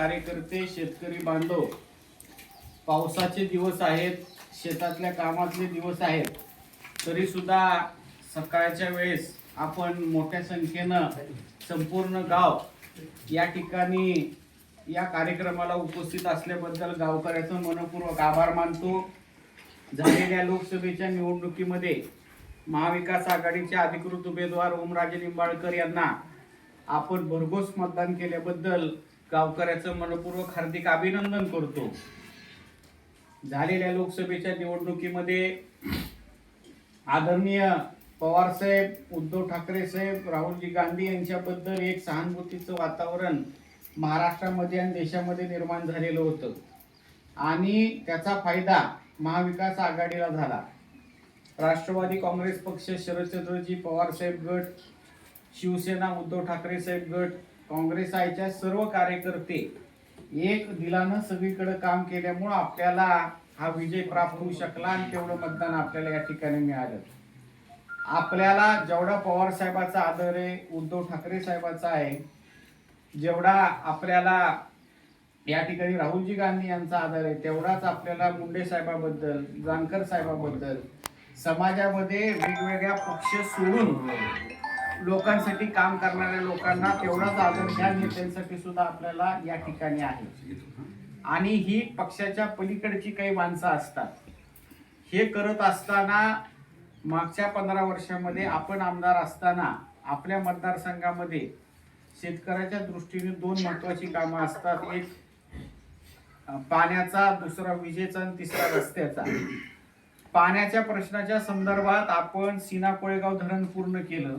कार्यकर्ते शेतकरी बांधव पावसाचे दिवस आहेत शेतातल्या कामातले दिवस आहेत तरीसुद्धा सकाळच्या वेळेस आपण मोठ्या संख्येनं संपूर्ण गाव या ठिकाणी या कार्यक्रमाला उपस्थित असल्याबद्दल गावकऱ्याचं मनपूर्वक आभार मानतो. झालेल्या लोकसभेच्या निवडणुकीमध्ये महाविकास आघाडीचे अधिकृत उमेदवार ओमराजे निंबाळकर यांना आपण भरघोस मतदान केल्याबद्दल गावकऱ्याचं मनपूर्वक हार्दिक अभिनंदन करतो. झालेल्या लोकसभेच्या निवडणुकीमध्ये आदरणीय पवारसाहेब उद्धव ठाकरे साहेब राहुलजी गांधी यांच्याबद्दल एक सहानुभूतीचं वातावरण महाराष्ट्रामध्ये आणि देशामध्ये निर्माण झालेलं होतं. आणि त्याचा फायदा महाविकास आघाडीला झाला. राष्ट्रवादी काँग्रेस पक्ष शरदचंद्रजी पवारसाहेब गट शिवसेना उद्धव ठाकरे साहेब गट काँग्रेस आयच्या सर्व कार्यकर्ते एक दिलानं सगळीकडे काम केल्यामुळं आपल्याला हा विजय प्राप्त होऊ शकला आणि तेवढं मतदान आपल्याला या ठिकाणी मिळालं. आपल्याला जेवढा पवार साहेबाचा आदर आहे उद्धव ठाकरे साहेबाचा आहे जेवढा आपल्याला या ठिकाणी राहुलजी गांधी यांचा आदर आहे तेवढाच आपल्याला मुंडे साहेबाबद्दल जानकर साहेबाबद्दल समाजामध्ये वेगवेगळ्या पक्ष सोडून लोकांसाठी काम करणाऱ्या लोकांना तेवढाच आदर त्या नेत्यांसाठी सुद्धा आपल्याला या ठिकाणी आहे. आणि ही पक्षाच्या पलीकडची काही माणसं असतात. हे करत असताना मागच्या पंधरा वर्षामध्ये आपण आमदार असताना आपल्या मतदारसंघामध्ये शेतकऱ्याच्या दृष्टीने दोन महत्वाची कामं असतात. एक पाण्याचा दुसरा विजेचा आणि तिसरा रस्त्याचा. पाण्याच्या प्रश्नाच्या संदर्भात आपण सीना कोळेगाव धरण पूर्ण केलं.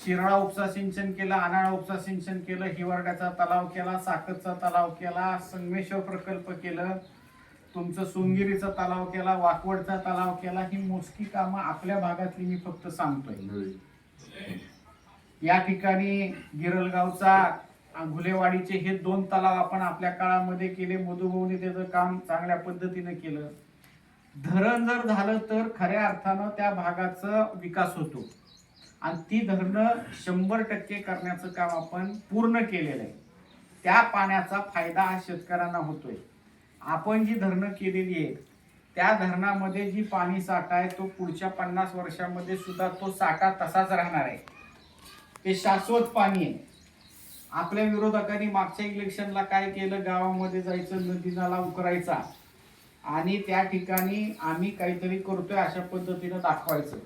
शिराळा उपसा सिंचन केलं अनाळा उपसा सिंचन केलं हिवरड्याचा तलाव केला साखरचा तलाव केला संगमेश्वर प्रकल्प केलं तुमचं सोंगिरीचा तलाव केला वाकवडचा तलाव केला ही मोजकी कामं आपल्या भागातली मी फक्त सांगतोय. या ठिकाणी गिरलगावचा घुलेवाडीचे हे दोन तलाव आपण आपल्या काळामध्ये केले मधुभाऊने त्याचं काम चांगल्या पद्धतीने केलं. धरण जर झालं तर खऱ्या अर्थानं त्या भागाचा विकास होतो. आणि ती धरणं शंभर टक्के करण्याचं काम आपण पूर्ण केलेलं आहे. त्या पाण्याचा फायदा हा शेतकऱ्यांना होतोय. आपण जी धरणं केलेली आहे त्या धरणामध्ये जी पाणी साठा आहे तो पुढच्या पन्नास वर्षामध्ये सुद्धा तो साठा तसाच राहणार आहे. ते शाश्वत पाणी आहे. आपल्या विरोधकांनी मागच्या इलेक्शनला काय केलं गावामध्ये जायचं नदी नाला उकरायचा आणि त्या ठिकाणी आम्ही काहीतरी करतोय अशा पद्धतीनं दाखवायचं.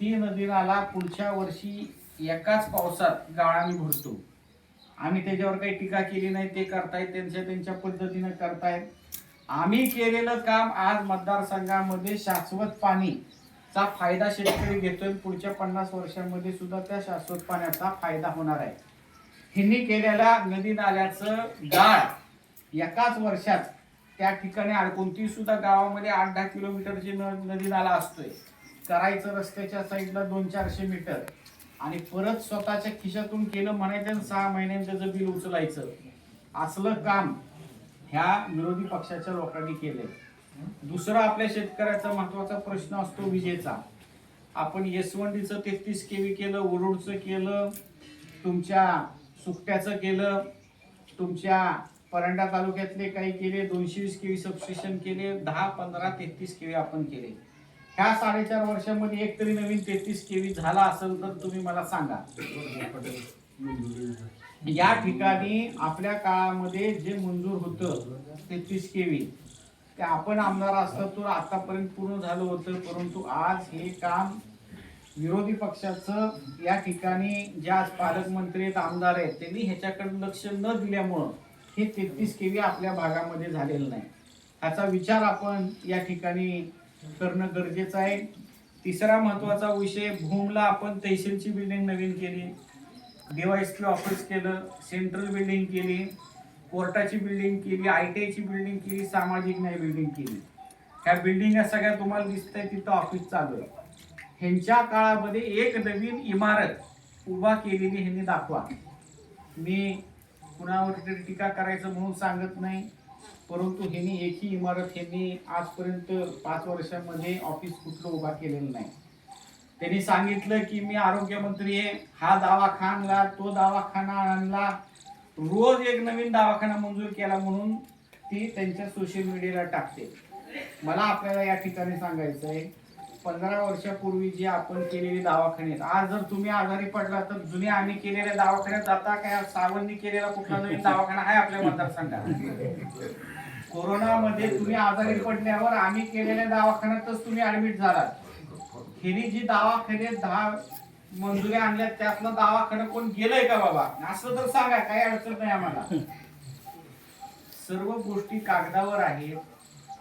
ती नदी नाला पुढच्या वर्षी एकाच पावसात गाळाने भरतो. आम्ही त्याच्यावर काही टीका केली नाही ते करतायत त्यांच्या त्यांच्या पद्धतीनं करतायत. आम्ही केलेलं काम आज मतदारसंघामध्ये शाश्वत पाणीचा फायदा शेतकरी घेतोय पुढच्या पन्नास वर्षांमध्ये सुद्धा त्या शाश्वत पाण्याचा फायदा होणार आहे. ह्यांनी केलेल्या नदी नाल्याचं गाळ एकाच वर्षात त्या ठिकाणी आड- कोणतीही सुद्धा गावामध्ये आठ दहा किलोमीटरची न नदी नाला असतोय. करायचं रस्त्याच्या साईडला दोन चारशे मीटर. आणि परत स्वतःच्या खिशातून केलं म्हणायचं आणि सहा महिन्यात त्याचं बिल उचलायचं. असलं काम ह्या विरोधी पक्षाच्या लोकांनी केलंय. दुसरा आपल्या शेतकऱ्याचा महत्त्वाचा प्रश्न असतो विजेचा. आपण येसवंडीचं तेहतीस केवी केलं वरुडचं केलं तुमच्या सुकट्याचं केलं तुमच्या परंडा तालुक्यातले काही केले दोनशे वीस केवी सबस्टेशन केले दहा पंधरा तेहतीस केवी आपण केले. ह्या साडेचार वर्षामध्ये एक तरी नवीन तेहतीस केवी झाला असेल तर तुम्ही मला सांगा. या ठिकाणी आपल्या काळामध्ये जे मंजूर होतं तेहतीस केवी ते आपण आमदार असतं तर आतापर्यंत पूर्ण झालं होतं परंतु आज हे काम विरोधी पक्षाचं या ठिकाणी ज्या आज पालकमंत्री आहेत आमदार आहेत त्यांनी ह्याच्याकडे लक्ष न दिल्यामुळं हे तेहतीस केवी आपल्या भागामध्ये झालेलं नाही. ह्याचा विचार आपण या ठिकाणी करणं गरजेचं आहे. तिसरा महत्त्वाचा विषय भूमला आपण तहसीलची बिल्डिंग नवीन केली. डीवायएसपी ऑफिस केलं सेंट्रल बिल्डिंग केली कोर्टाची बिल्डिंग केली आय टी आयची बिल्डिंग केली सामाजिक न्याय बिल्डिंग केली. ह्या बिल्डिंग सगळ्या तुम्हाला दिसत आहे तिथं ऑफिस चालू आहे. ह्यांच्या काळामध्ये एक नवीन इमारत उभा केलेली ह्यांनी दाखवा. मी कुणावर तरी टीका करायचं म्हणून सांगत नाही. परंतु ह्यांनी एकही इमारत ह्यांनी आजपर्यंत पाच वर्षामध्ये ऑफिस कुठलं उभा केलेलं नाही. त्यांनी सांगितलं की मी आरोग्यमंत्री आहे हा दवाखाना आणला तो दवाखाना आणला. रोज एक नवीन दवाखाना मंजूर केला म्हणून ती त्यांच्या सोशल मीडियाला टाकते. मला आपल्याला या ठिकाणी सांगायचं आहे पंधरा वर्षापूर्वी जे आपण केलेले दवाखाने आज जर तुम्ही आजारी पडला तर जुने आम्ही केलेल्या दवाखान्यात जाता काय? सावंतनी केलेला कुठला नवीन दवाखाना आहे आपल्या मतदारसंघात? कोरोनामध्ये तुम्ही आजारी पडल्यावर आम्ही केलेल्या दवाखान्यातच तुम्ही ऍडमिट झालात. हिने जी दवाखाने दहा मंजुऱ्या आणल्या त्यातला दवाखाना कोण गेलंय का बाबा? असं तर सांगा काही अडचण नाही आम्हाला. सर्व गोष्टी कागदावर आहेत.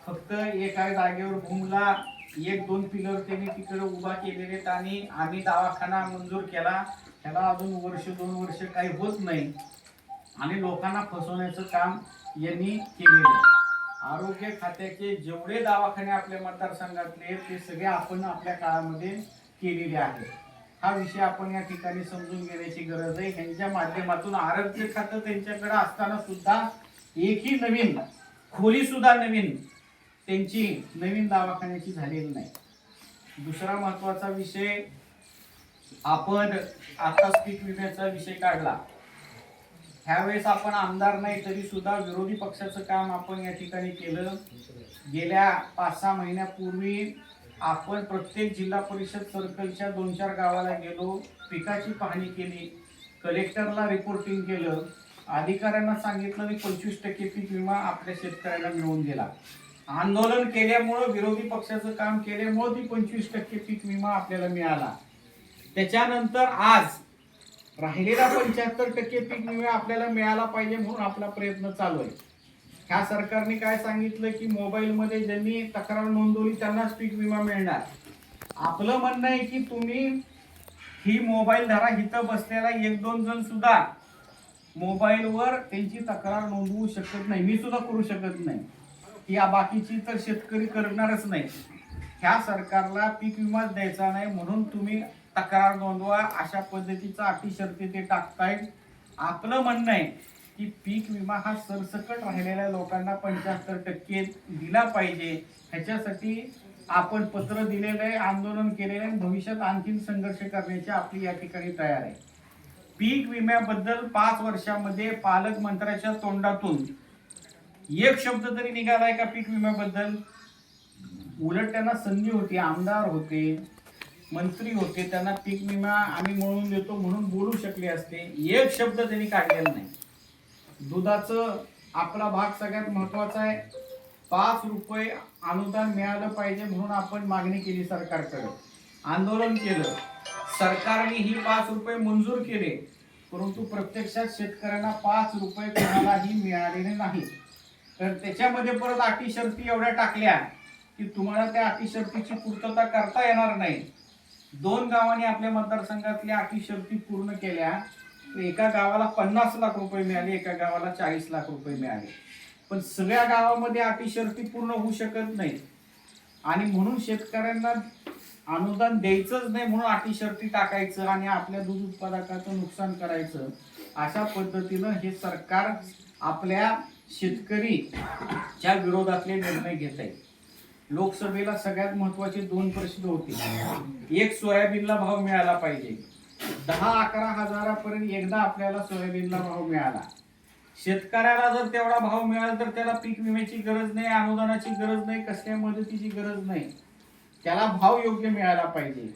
फक्त एका जागेवर भूमला एक दोन पिलर त्यांनी तिकडे उभा केलेले आहेत आणि आम्ही दवाखाना मंजूर केला. त्याला अजून वर्ष दोन वर्ष काही होत नाही. आणि लोकांना फसवण्याचं काम यांनी केलेलं आहे. आरोग्य खात्याचे जेवढे दवाखाने आपल्या मतदारसंघातले आहेत, ते सगळे आपण आपल्या काळामध्ये केलेले आहेत. हा विषय आपण या ठिकाणी समजून घेण्याची गरज आहे. ह्यांच्या माध्यमातून आरोग्य खातं त्यांच्याकडे असताना सुद्धा एकही नवीन खोली सुद्धा नवीन त्यांची नवीन दवाखान्याची झालेली नाही. दुसरा महत्त्वाचा विषय आपण आताच पीक विम्याचा विषय काढला. ह्यावेळेस आपण आमदार नाही तरी सुद्धा विरोधी पक्षाचं काम आपण या ठिकाणी केलं. गेल्या पाच सहा महिन्यापूर्वी आपण प्रत्येक जिल्हा परिषद सर्कलच्या दोन चार गावाला गेलो. पिकाची पाहणी केली कलेक्टरला रिपोर्टिंग केलं. अधिकाऱ्यांना सांगितलं की पंचवीस टक्के पीक विमा आपल्या शेतकऱ्याला मिळवून गेला. आंदोलन केल्यामुळं विरोधी पक्षाचं काम केल्यामुळं ती पंचवीस टक्के पीक विमा आपल्याला मिळाला. त्याच्यानंतर आज राहिलेला पंच्याहत्तर टक्के पीक विमा आपल्याला मिळाला पाहिजे म्हणून आपला प्रयत्न चालू आहे. ह्या सरकारने काय सांगितलं की मोबाईलमध्ये ज्यांनी तक्रार नोंदवली त्यांनाच पीक विमा मिळणार. आपलं म्हणणं आहे की तुम्ही ही मोबाईल धरा इथं बसलेला एक दोन जण सुद्धा मोबाईलवर त्यांची तक्रार नोंदवू शकत नाही. मी सुद्धा करू शकत नाही. या बाकीची तर शेतकरी करणारच नाही. ह्या सरकारला पीक विमाच द्यायचा नाही म्हणून तुम्ही तक्रार नोंदवा अशा पद्धतीचा अटी शर्ती ते टाकतायत. आपलं म्हणणं आहे की पीक विमा हा सरसकट राहिलेल्या लोकांना पंच्याहत्तर टक्के दिला पाहिजे. ह्याच्यासाठी आपण पत्र दिलेलं आहे आंदोलन केलेलं आहे भविष्यात आणखीन संघर्ष करण्याची आपली या ठिकाणी तयार आहे. पीक विम्याबद्दल पाच वर्षामध्ये पालकमंत्र्याच्या तोंडातून एक शब्द तरी निघालाय का पीक विम्याबद्दल? उलट त्यांना संधी होती आमदार होते मंत्री होते त्यांना पीक विमा आम्ही मिळवून देतो म्हणून बोलू शकले असते. एक शब्द त्यांनी काढलेला नाही. दुधाचं आपला भाग सगळ्यात महत्त्वाचा आहे. पाच रुपये अनुदान मिळालं पाहिजे म्हणून आपण मागणी केली सरकारकडे. आंदोलन केलं. सरकारने ही पाच रुपये मंजूर केले. परंतु प्रत्यक्षात शेतकऱ्यांना पाच रुपये कोणालाही मिळालेले नाही तर त्याच्यामध्ये परत अटी शर्ती एवढ्या टाकल्या की तुम्हाला त्या अटी शर्तीची पूर्तता करता येणार नाही. दोन गावांनी आपल्या मतदारसंघातल्या अटी शर्ती पूर्ण केल्या. तर एका गावाला पन्नास लाख रुपये मिळाले एका गावाला चाळीस लाख रुपये मिळाले. पण सगळ्या गावामध्ये अटी शर्ती पूर्ण होऊ शकत नाही. आणि म्हणून शेतकऱ्यांना अनुदान द्यायचंच नाही म्हणून अटी शर्ती टाकायचं आणि आपल्या दूध उत्पादकाचं नुकसान करायचं अशा पद्धतीनं हे सरकार आपल्या शेतकरीच्या विरोधातले निर्णय घेत आहेत लोकसभेला सगळ्यात महत्त्वाचे दोन प्रश्न होते. एक सोयाबीनला भाव मिळाला पाहिजे. दहा अकरा हजारापर्यंत एकदा आपल्याला सोयाबीनला भाव मिळाला. शेतकऱ्याला जर तेवढा भाव मिळाला तर त्याला पीक विम्याची गरज नाही अनुदानाची गरज नाही कसल्या मदतीची गरज नाही. त्याला भाव योग्य मिळायला पाहिजे.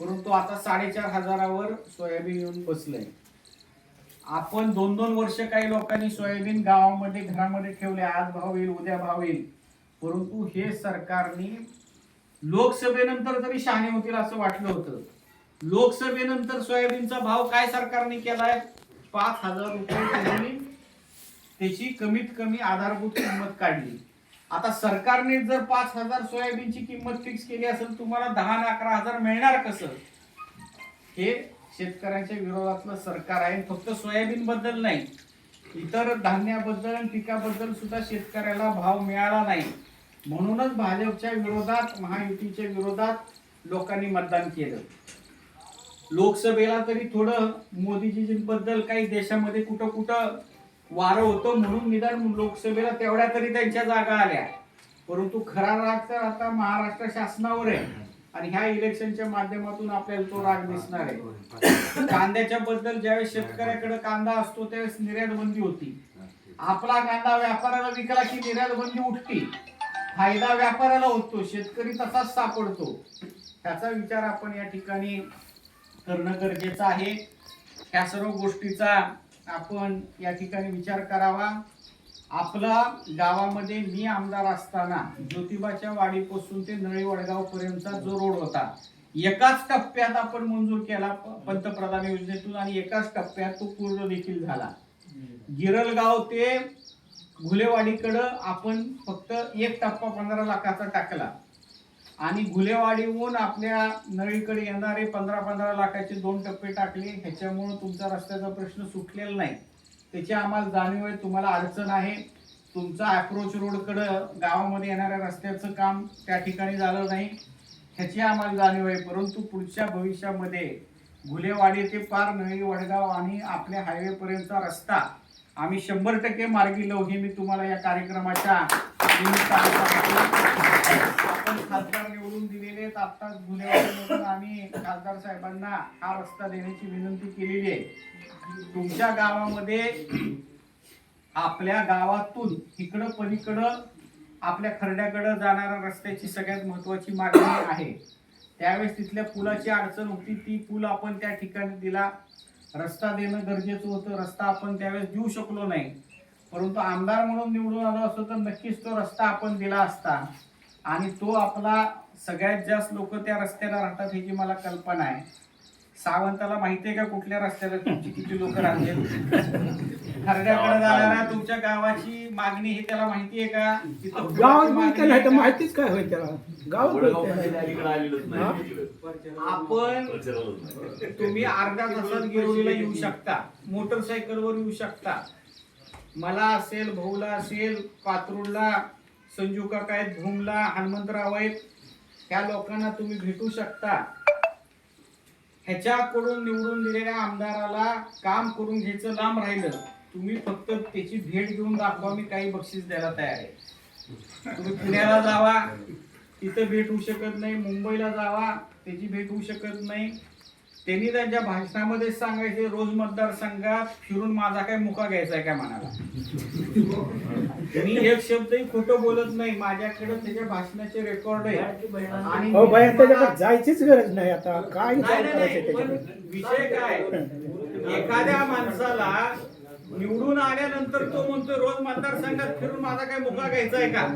परंतु आता साडेचार हजारावर सोयाबीन येऊन बसलंय. आपण दोन दोन वर्ष काही लोकांनी सोयाबीन गावामध्ये घरामध्ये ठेवले आज भाव येईल उद्या भाव येईल. परंतु हे सरकारने लोकसभेनंतर तरी शहाणे होतील असं वाटलं होतं. लोकसभेनंतर सोयाबीनचा भाव काय सरकारने केलाय? पाच हजार रुपये त्यांनी त्याची कमीत कमी आधारभूत किंमत काढली. आता सरकारने जर पाच हजार सोयाबीनची किंमत फिक्स केली असेल तुम्हाला दहा अकरा हजार मिळणार कसं? हे शेतकऱ्यांच्या विरोधातलं सरकार आहे. फक्त सोयाबीन बद्दल नाही. इतर धान्याबद्दल आणि पिकाबद्दल सुद्धा शेतकऱ्याला भाव मिळाला नाही. म्हणूनच भाजपच्या विरोधात महायुतीच्या विरोधात लोकांनी मतदान केलं. लोकसभेला तरी थोडं मोदीजींबद्दल काही देशामध्ये कुठं कुठं वारं होतं म्हणून निदान लोकसभेला तेवढ्या तरी त्यांच्या जागा आल्या. परंतु खरा राग तर आता महाराष्ट्र शासनावर आहे. आणि ह्या इलेक्शनच्या माध्यमातून आपल्याला तो राग दिसणार आहे. कांद्याच्या बद्दल ज्यावेळेस शेतकऱ्याकडे कांदा असतो त्यावेळेस निर्यात बंदी होती. आपला कांदा व्यापाऱ्याला विकला की निर्यात बंदी उठती. फायदा व्यापाऱ्याला होतो शेतकरी तसाच सापडतो. त्याचा विचार आपण या ठिकाणी करणं गरजेचं आहे. ह्या सर्व गोष्टीचा आपण या ठिकाणी विचार करावा. आपला गावामध्ये मी आमदार असताना ज्योतिबाच्या वाडीपासून ते नळी वडगाव पर्यंतचा जो रोड होता एकाच टप्प्यात आपण मंजूर केला प- पंतप्रधान योजनेतून आणि एकाच टप्प्यात तो पूर्ण देखील झाला. गिरलगाव ते घुलेवाडीकडं आपण फक्त एक टप्पा पंधरा लाखाचा टाकला. आणि घुलेवाडीहून आपल्या नळीकडे येणारे पंधरा पंधरा लाखाचे दोन टप्पे टाकले. ह्याच्यामुळं तुमचा रस्त्याचा प्रश्न सुटलेला नाही. त्याची आम्हाला जाणीव आहे तुम्हाला अडचण आहे. तुमचा अप्रोच रोडकडं गावामध्ये येणाऱ्या रस्त्याचं काम त्या ठिकाणी झालं नाही ह्याची आम्हाला जाणीव आहे. परंतु पुढच्या भविष्यामध्ये घुलेवाडी ते पार नळी वडगाव आणि आपल्या हायवेपर्यंतचा रस्ता आम्ही शंभर टक्के मार्गी लावू हे मी तुम्हाला या कार्यक्रमाच्या निमित्ताने आपण खासदार निवडून दिलेले आत्ताच गुन्हेगारीमधून आम्ही खासदार साहेबांना हा रस्ता देण्याची विनंती केलेली आहे. तुमच्या गावामध्ये आपल्या गावातून इकडं पलीकडं आपल्या खरड्याकडं जाणाऱ्या रस्त्याची सगळ्यात महत्वाची मागणी आहे. त्यावेळेस तिथल्या पुलाची अडचण होती ती पूल आपण त्या ठिकाणी दिला. रस्ता देणं गरजेचं होतं रस्ता आपण त्यावेळेस देऊ शकलो नाही. परंतु आमदार म्हणून निवडून आलो असतो तर नक्कीच तो रस्ता आपण दिला असता. आणि तो आपला सगळ्यात जास्त लोक त्या रस्त्याला राहतात ह्याची मला कल्पना आहे. सावंताला माहिती आहे का कुठल्या रस्त्याला तुमची किती लोक राहतील? खरड्याकडे जाणाऱ्या तुमच्या गावाची मागणी ही त्याला माहिती आहे का? तिथं पुलाची गावात नाही तर का? माहितीच काय होईल त्याला? इकडे. आपण. तुम्ही अर्ध्या तासात गिरवलीला येऊ शकता मोटरसायकलवर येऊ शकता. मला असेल भाऊला असेल पात्रूडला संजू काका आहेत भूमला हनुमंतराव आहेत ह्या लोकांना तुम्ही भेटू शकता. ह्याच्याकडून निवडून दिलेल्या आमदाराला काम करून घ्यायचं लांब राहिलं. तुम्ही फक्त त्याची भेट घेऊन दाखवा मी काही बक्षीस द्यायला तयार आहे. तुम्ही पुण्याला जावा तिथं भेट होऊ शकत नाही मुंबईला जावा त्याची भेट होऊ शकत नाही. त्यांनी त्यांच्या भाषणामध्ये सांगायचे रोज मतदारसंघात फिरून माझा काय मुका घ्यायचा आहे काय म्हणाला मी एक शब्दही खोटं बोलत नाही. माझ्याकडे त्याच्या भाषणाचे रेकॉर्ड आहे. आणि हो त्याच्याकडे जायचीच गरज नाही आता. काय नाही विचार नाही, करायचं नाही. पण त्याच्याकडे विषय काय? एखाद्या माणसाला निवडून आल्यानंतर तो म्हणतो रोज मतदारसंघात फिरून माझा काय मुका घ्यायचा आहे का?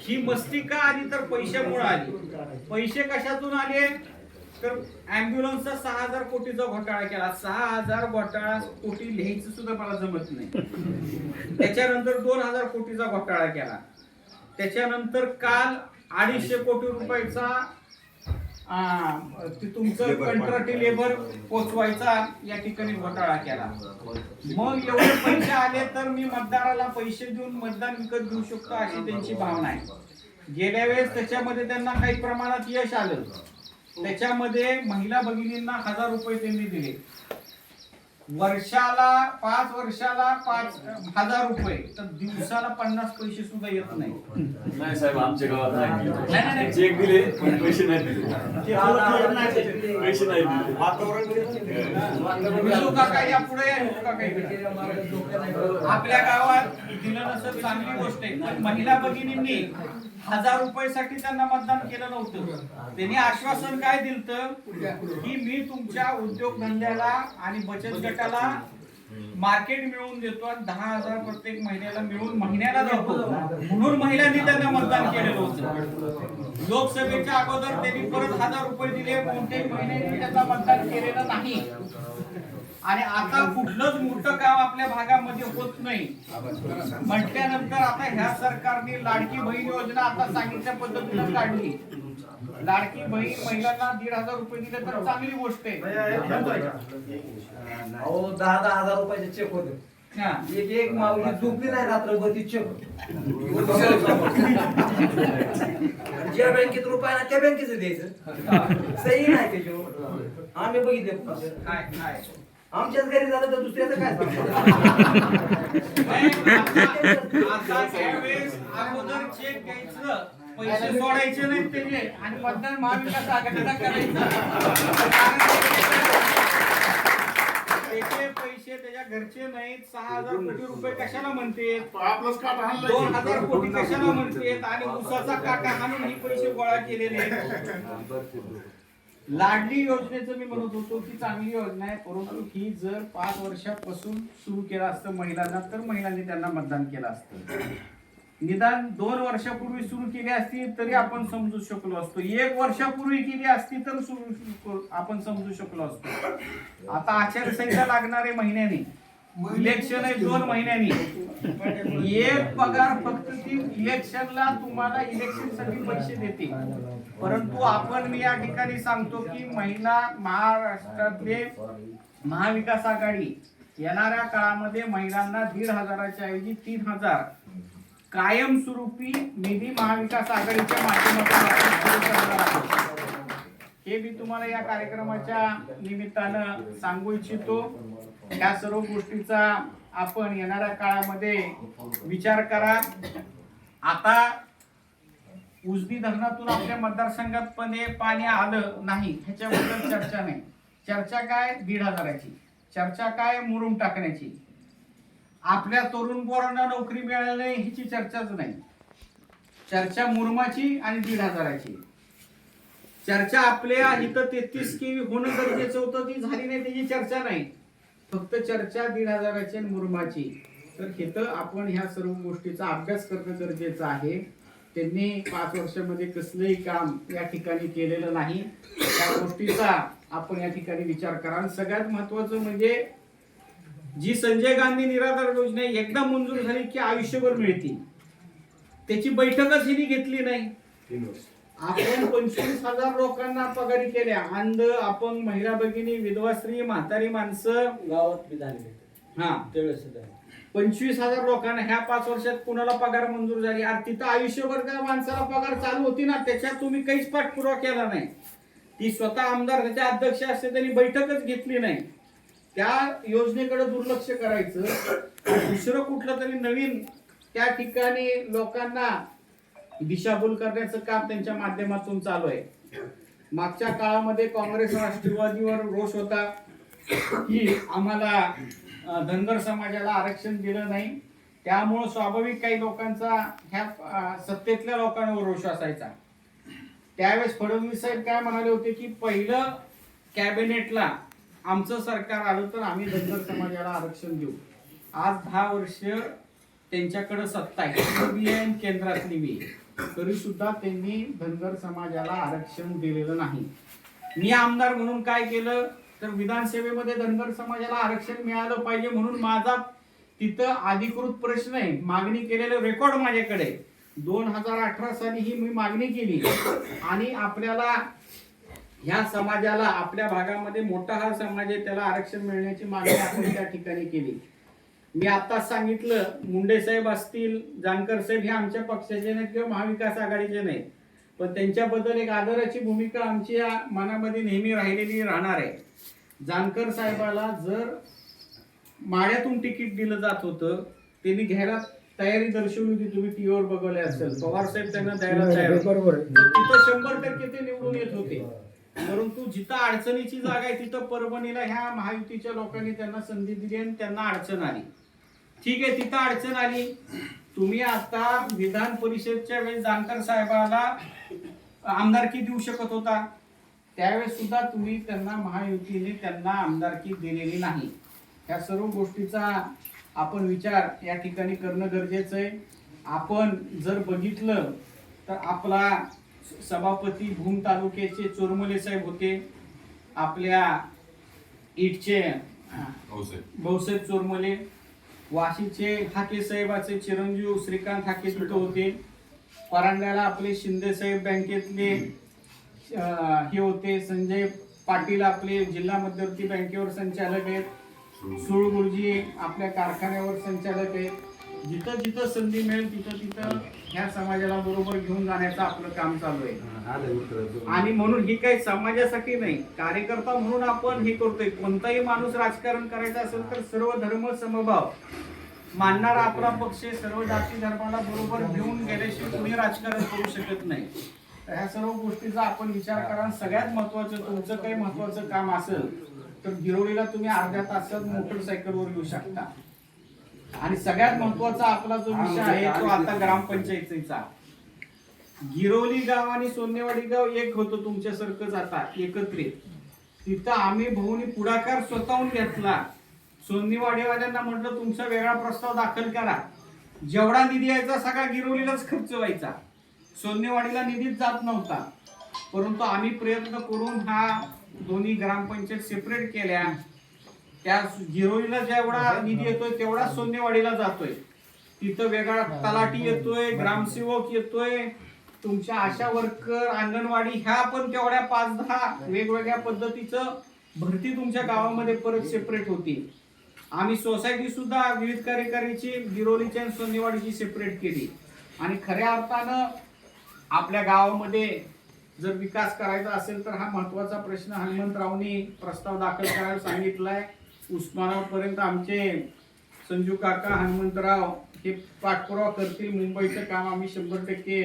ही मस्ती का आली तर पैशामुळे आली? पैसे कशातून आले? तर अँब्युलन्सचा सहा हजार कोटीचा घोटाळा केला. सहा हजार घोटाळा कोटी लिहायचं सुद्धा मला जमत नाही. त्याच्यानंतर दोन हजार कोटीचा घोटाळा केला. त्याच्यानंतर काल अडीचशे कोटी रुपयाचा तुमचं कंत्राटी लेबर पोचवायचा या ठिकाणी घोटाळा केला. मग एवढे पैसे आले तर मी मतदाराला पैसे देऊन मतदान विकत घेऊ शकतो अशी त्यांची भावना आहे. गेल्या वेळेस त्याच्यामध्ये त्यांना काही प्रमाणात यश आलं. त्याच्यामध्ये महिला भगिनींना हजार रुपये त्यांनी दिले. वर्षाला पाच वर्षाला पाच हजार रुपये. तर दिवसाला पन्नास पैसे सुद्धा येत नाही. नाही साहेब आमच्या गावात नाही. नाही, नाही, नाही. दिले चेक दिले पण पैसे नाही दिले. पैसे नाही दिले. विजू काका या पुढे. आपल्या गावात दिलं नसेल चांगली गोष्ट आहे. पण महिला भगिनींनी हजार रुपयासाठी त्यांना मतदान केलं नव्हतं. त्यांनी आश्वासन काय दिलं की मी तुमच्या उद्योगधंद्याला आणि बचत गटाला मार्केट मिळवून देतो आणि दहा हजार प्रत्येक महिन्याला मिळून महिन्याला जातो म्हणून महिलांनी त्यांना मतदान केलेलं होतं लोकसभेच्या अगोदर त्यांनी परत हजार रुपये दिले. कोणत्याही महिन्याने त्यांना मतदान केलेलं नाही. आणि आता कुठलंच मोठं काम आपल्या भागामध्ये होत नाही. म्हटल्यानंतर आता ह्या सरकारने लाडकी बहीण योजना आता सांगितल्या पद्धतीनं काढली. लाडकी बहीण महिलांना दीड हजार रुपये दिले तर चांगली गोष्ट आहे. अहो दहा दहा हजार रुपयाचे चेक होते. हा. एक एक मावली झोपली नाही रात्रभर ती चेक ज्या बँकेत रुपया ना त्या बँकेचं द्यायचं. सही नाही त्याच्यावर. आम्ही बघितले. काय काय? आमच्याच घरी झालं तर दुसऱ्याचं काय? नाही, आता- आता त्यावेळेस अगोदर चेक घ्यायचं पैसे सोडायचे नाहीत त्याचे आणि मतदान महाविकास आघाडीला करायचं त्याचे पैसे त्याच्या घरचे नाहीत सहा हजार कोटी रुपये कशाला म्हणते दोन हजार कोटी कशाला म्हणतेत आणि उसाचा काटा हाणून ही पैसे गोळा केलेले आहेत. लाडली योजनेचं मी म्हणत होतो की चांगली योजना आहे परंतु ही जर पाच वर्षापासून सुरू केलं असतं महिलांना तर महिलांनी त्यांना मतदान केलं असतं. निदान दोन वर्षापूर्वी सुरू केली असती तरी आपण समजू शकलो असतो. एक वर्षापूर्वी केली असती तर सुरू- आपण समजू शकलो असतो. आता आचारसंहिता लागणारे महिन्याने इलेक्शन आहे दोन महिन्यांनी. एक पगार फक्त ती इलेक्शनला तुम्हाला इलेक्शनसाठी पैसे देते. परंतु आपण मी या ठिकाणी सांगतो की महिला महाराष्ट्रातले महाविकास आघाडी येणाऱ्या काळामध्ये महिलांना दीड हजाराच्या ऐवजी तीन हजार कायमस्वरूपी निधी महाविकास आघाडीच्या माध्यमातून. हे मी तुम्हाला या कार्यक्रमाच्या निमित्तानं सांगू इच्छितो. या सर्व गोष्टीचा आपण येणाऱ्या काळामध्ये विचार करा. आता उजनी धरणातून आपल्या मतदारसंघात पण हे पाणी आलं नाही ह्याच्याबद्दल चर्चा नाही. चर्चा काय? दीड हजाराची. चर्चा काय? मुरुम टाकण्याची. आपल्या तरुण पोरांना नोकरी मिळाली नाही ह्याची चर्चाच नाही. चर्चा मुरमाची आणि दीड हजाराची. चर्चा आपल्या इथं तेहतीस की होणं गरजेचं होतं ती झाली नाही त्याची चर्चा नाही. फक्त चर्चा दीड हजाराची आणि मुरमाची. तर इथं आपण ह्या सर्व गोष्टीचा अभ्यास करणं गरजेचं आहे. त्यांनी पाच वर्षामध्ये कसलंही काम या ठिकाणी केलेलं नाही. त्या गोष्टीचा आपण या ठिकाणी विचार करा. आणि सगळ्यात महत्वाचं म्हणजे जी संजय गांधी निराधार योजना एकदा मंजूर झाली की आयुष्यभर मिळतील. त्याची बैठकच हिने घेतली नाही. आपण पंचवीस हजार लोकांना पगारी केल्या. अंध अपंग महिला भगिनी विधवा स्त्री म्हातारी माणसं. गावात झाले हा. त्यावेळेस पंचवीस हजार लोकांना ह्या पाच वर्षात कुणाला पगार मंजूर झाली? आणि तिथं आयुष्यभर त्या माणसाला पगार चालू होती ना? त्याच्यात तुम्ही काहीच पाठपुरावा केला नाही. ती स्वतः आमदार त्याचे अध्यक्ष असते त्यांनी बैठकच घेतली नाही. त्या योजनेकडे दुर्लक्ष करायचं. दुसरं कुठलं तरी नवीन त्या ठिकाणी लोकांना दिशाभूल करण्याचं काम त्यांच्या माध्यमातून चालू आहे. मागच्या काळामध्ये काँग्रेस राष्ट्रवादीवर रोष होता की आम्हाला धनगर समाजाला आरक्षण दिलं नाही. त्यामुळं स्वाभाविक काही लोकांचा ह्या सत्तेतल्या लोकांवर रोष असायचा. त्यावेळेस फडणवीस साहेब काय म्हणाले होते की पहिलं कॅबिनेटला आमचं सरकार आलं तर आम्ही धनगर समाजाला आरक्षण देऊ. आज दहा वर्ष त्यांच्याकडे सत्ता आहे. बी केंद्रातली मी. तरी सुद्धा त्यांनी धनगर समाजाला आरक्षण दिलेलं नाही. मी आमदार म्हणून काय केलं? तर विधानसभेमध्ये धनगर समाजाला आरक्षण मिळालं पाहिजे म्हणून माझा तिथं अधिकृत प्रश्न आहे. मागणी केलेलं रेकॉर्ड माझ्याकडे दोन हजार अठरा साली ही मी मागणी केली. आणि आपल्याला ह्या समाजाला आपल्या भागामध्ये मोठा हा समाज आहे त्याला आरक्षण मिळण्याची मागणी आपण त्या ठिकाणी केली. मी आताच सांगितलं मुंडे साहेब असतील जानकर साहेब हे आमच्या पक्षाचे नाहीत किंवा महाविकास आघाडीचे नाहीत. पण त्यांच्याबद्दल एक आदराची भूमिका आमच्या मनामध्ये नेहमी राहिलेली राहणार आहे. जानकर साहेबाला जर माड्यातून तिकीट दिलं जात होतं त्यांनी घ्यायला तयारी दर्शवली होती तुम्ही टीव्हीवर बघवले असेल. पवार साहेब त्यांना द्यायला तयार तिथं शंभर टक्के ते निवडून येत होते. परंतु जिथं अडचणीची जागा आहे तिथं परभणीला ह्या महायुतीच्या लोकांनी त्यांना संधी दिली आणि त्यांना अडचण आली. ठीक आहे तिथं अडचण आली. तुम्ही आता विधान परिषदच्या वेळेस जानकर साहेबाला आमदारकी देऊ शकत होता. त्यावेळेस सुद्धा तुम्ही त्यांना महायुतीने त्यांना आमदारकी दिलेली नाही. ह्या सर्व गोष्टीचा आपण विचार या ठिकाणी करणं गरजेचं आहे. आपण जर बघितलं तर आपला सभापती भूम तालुक्याचे चोरमले साहेब होते. आपल्या इटचे भाऊसाहेब चोरमले. वाशीचे हाके साहेबाचे चिरंजीव श्रीकांत हाके तिथं होते. परांड्याला आपले शिंदे साहेब बँकेतले हे होते. संजय पाटील आपले जिल्हा मध्यवर्ती बँकेवर संचालक आहेत. सुळ गुरुजी आपल्या कारखान्यावर संचालक आहेत. जिथं जिथं संधी मिळेल तिथं तिथं ह्या समाजाला बरोबर घेऊन जाण्याचं आपलं काम चालू आहे. आणि म्हणून ही काही समाजासाठी नाही कार्यकर्ता म्हणून आपण हे करतोय. कोणताही माणूस राजकारण करायचं असेल तर सर्व धर्म समभाव. मानणारा आपला पक्ष सर्व जाती धर्माला बरोबर घेऊन गेल्याशिवाय कोणी राजकारण करू शकत नाही. तर ह्या सर्व गोष्टीचा आपण विचार करा. सगळ्यात महत्वाचं तुमचं काही महत्वाचं काम असेल तर गिरोळीला तुम्ही अर्ध्या तासात मोटरसायकलवर येऊ शकता. आणि सगळ्यात महत्त्वाचा आपला जो विषय आहे तो आता ग्रामपंचायतीचा. गिरोली गाव आणि सोनेवाडी गाव एक होतो तुमच्यासारखंच आता एकत्रित. तिथं आम्ही भाऊनी पुढाकार स्वतःहून घेतला. सोनेवाडीवाल्यांना म्हटलं तुमचा वेगळा प्रस्ताव दाखल करा. जेवढा निधी यायचा सगळा गिरोलीलाच खर्च व्हायचा. सोनेवाडीला निधीच जात नव्हता. परंतु आम्ही प्रयत्न करून हा दोन्ही ग्रामपंचायत सेपरेट केल्या. त्या गिरोळीला जेवढा निधी येतोय तेवढा सोनेवाडीला जातोय. तिथं वेगळा तलाठी येतोय ग्रामसेवक येतोय. तुमच्या आशा वर्कर अंगणवाडी ह्या पण तेवढ्या पाच दहा वेगवेगळ्या पद्धतीचं भरती तुमच्या गावामध्ये परत सेपरेट होती आम्ही सोसायटी सुद्धा विविध कार्यकारीची गिरोलीची आणि सोनेवाडीची सेपरेट केली. आणि खऱ्या अर्थानं आपल्या गावामध्ये जर विकास करायचा असेल तर हा महत्त्वाचा प्रश्न हनुमंतरावनी प्रस्ताव दाखल करायला सांगितलाय. उस्मानाबाद आमचे संजू काका हनुमंतराव हे पाठपुरावा करतील. मुंबईचं काम आम्ही शंभर टक्के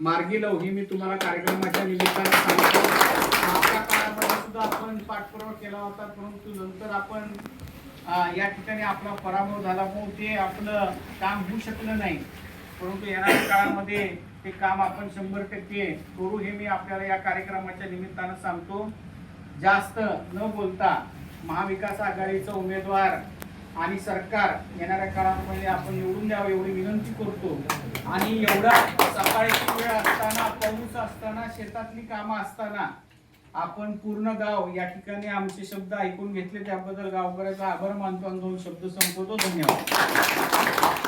मार्गी लावू. ही मी तुम्हाला कार्यक्रमाच्या निमित्ताने सांगतो. मागच्या काळामध्ये सुद्धा आपण पाठपुरावा केला होता परंतु नंतर आपण या ठिकाणी आपला पराभव झाला म्हणून ते आपलं काम होऊ शकलं नाही. परंतु येणाऱ्या काळामध्ये ते काम आपण शंभर टक्के करू हे मी आपल्याला या कार्यक्रमाच्या निमित्तानं सांगतो. जास्त न बोलता महाविकास आघाडीचा उमेदवार आणि सरकार येणाऱ्या काळामध्ये आपण निवडून द्यावं एवढी विनंती करतो. आणि एवढा सकाळची वेळ असताना पाऊस असताना शेतातली कामं असताना आपण पूर्ण गाव या ठिकाणी आमचे शब्द ऐकून घेतले त्याबद्दल गावकऱ्याचा आभार मानतो आणि दोन शब्द संपवतो. धन्यवाद.